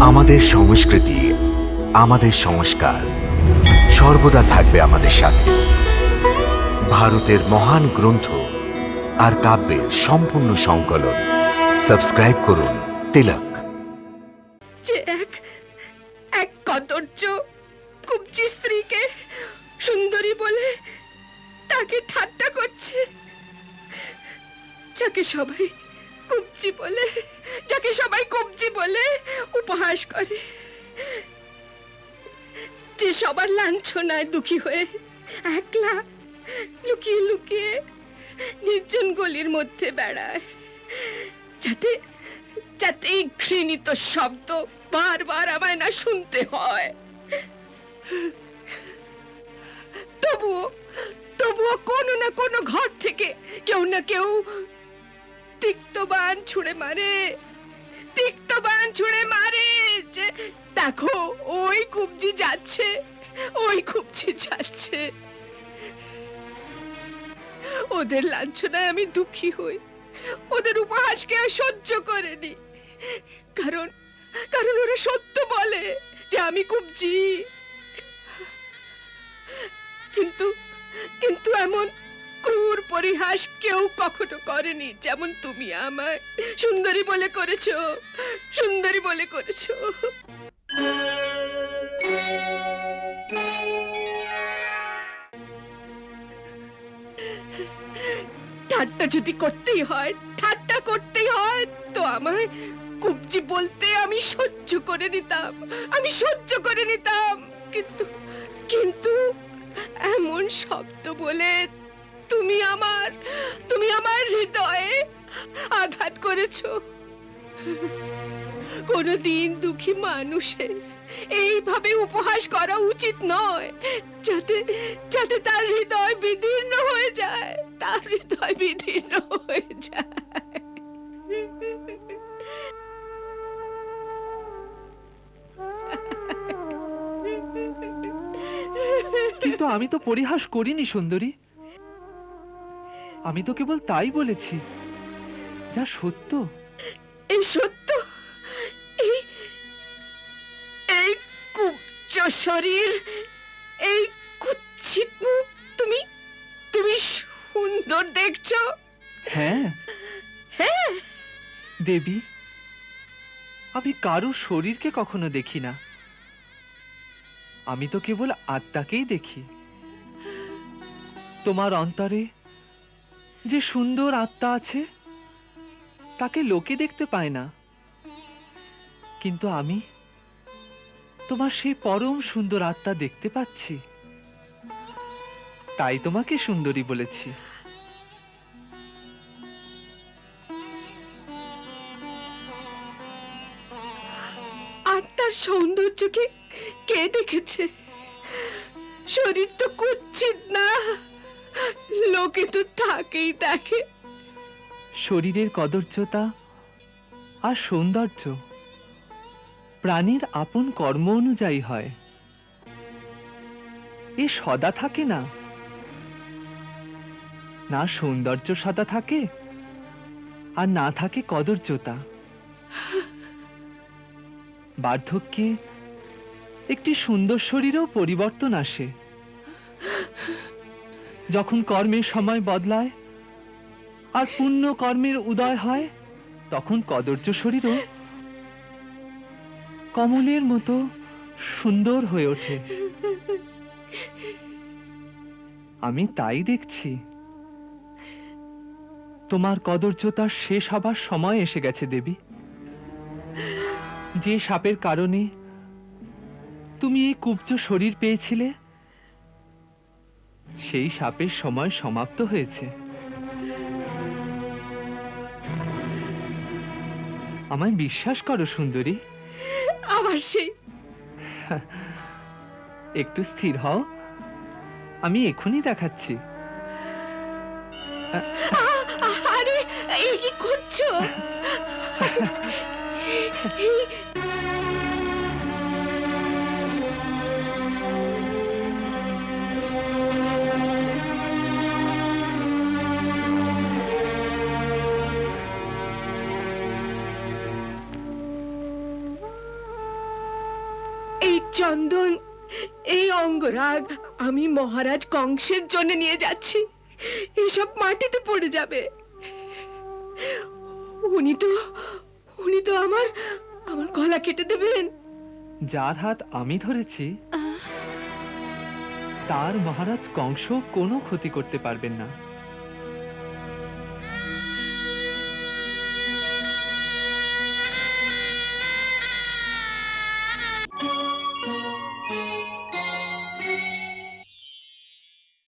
আমাদের সংস্কৃতি, আমাদের সংস্কার সর্বদা থাকবে আমাদের সাথে। ভারতের মহান গ্রন্থ আর কাব্যের সম্পূর্ণ সংকলন। সাবস্ক্রাইব করুন তিলক। যে এক এক কদর্য কুবজি স্ত্রীকে সুন্দরী বলে তাকে ঠাট্টা করছে। যাকে সবাই কুবজি বলে, যাকে সবাই কবজি বলে, উপহাস করে। যে সবার লাঞ্ছনায় দুঃখী হয়ে একলা লুকিয়ে লুকিয়ে নির্জন গলির মধ্যে বেড়ায়, যাতে যাতে এই ঘৃণিত শব্দ বারবার আমায় না শুনতে হয়। তবুও তবুও কোনো না কোনো ঘর থেকে কেউ না কেউ তিক্তবান ছুঁড়ে মারে, তিক্তবান ছুঁড়ে মারে যে, দেখো, ওই কুবজি যাচ্ছে, ওই কুবজি যাচ্ছে। ওদের লাঞ্ছনায় আমি দুঃখী হই, ওদের উপহাসকে আর সহ্য করেনি। কারণ কারণ ওরা সত্য বলে যে আমি কুবজি। কিন্তু কিন্তু এমন ক্রূর পরিহাস কেউ কখনো করেনি, যেমন তুমি আমায়। সুন্দরী বলে করেছ, সুন্দরী বলে করেছ। ঠাট্টা যদি করতেই হয়, ঠাট্টা করতেই হয়, তো আমায় কুবজি বলতে আমি সহ্য করে নিতাম, আমি সহ্য করে নিতাম। কিন্তু কিন্তু এমন শব্দ বলে তুমি আমার তুমি আমার হৃদয়ে আঘাত করেছ। কোনদিন দুঃখী মানুষের এইভাবে উপহাস করা উচিত নয়, যাতে যাতে তার হৃদয় বিদীর্ণ হয়ে যায়, তার হৃদয় বিদীর্ণ হয়ে যায়। কিন্তু আমি তো পরিহাস করিনি, সুন্দরী। আমি তো কেবল তাই বলেছি। যা সত্য। এই সত্য এই এই কুব্জ শরীর এই কুচ্ছিত মুখ তুমি তুমি সুন্দর দেখছ? হ্যাঁ। হ্যাঁ। দেবী আমি কারও শরীরকে কখনো দেখি না। আমি তো কেবল আত্মাকেই দেখি। তোমার অন্তরে যে সুন্দর আত্মা আছে, তাকে লোকে দেখতে পায় না। কিন্তু আমি তোমার সেই পরম সুন্দর আত্মা দেখতে পাচ্ছি। তাই তোমাকে সুন্দরী বলেছি। আর তার সৌন্দর্যকে কে দেখেছে? শরীর তো কুচ্ছিত না। লোকে তো তাকেই দেখে। শরীরের কদর্যতা আর সৌন্দর্য প্রাণীর আপন কর্ম অনুযায়ী হয়। এ সদা থাকে না। না সৌন্দর্য সদা থাকে, আর না থাকে কদর্যতা। বার্ধক্যে একটি সুন্দর শরীরেও পরিবর্তন আসে। যখন কর্মের সময় বদলায় আর পুণ্য কর্মের উদয় হয়, তখন কদর্য শরীরও কমলের মতো সুন্দর হয়ে ওঠে। আমি তাই দেখছি। তোমার কদর্যতার শেষ হবার সময় এসে গেছে, দেবী। যে সাপের কারণে তুমি এই কুব্জ শরীর পেয়েছিলে সেই সাপের সময় সমাপ্ত হয়েছে। আমায় বিশ্বাস করো সুন্দরী। আবার সেই। একটু স্থির হও। আমি এখনই দেখাচ্ছি। আরে এই কি করছ? চন্দন এই অঙ্গরাগ আমি মহারাজ কংসের জন্য নিয়ে যাচ্ছি। এসব মাটিতে পড়ে যাবে। উনি তো উনি তো আমার আমার গলা কেটে দেবেন। যার হাত আমি ধরেছি তার মহারাজ কংস কোনো ক্ষতি করতে পারবেন না।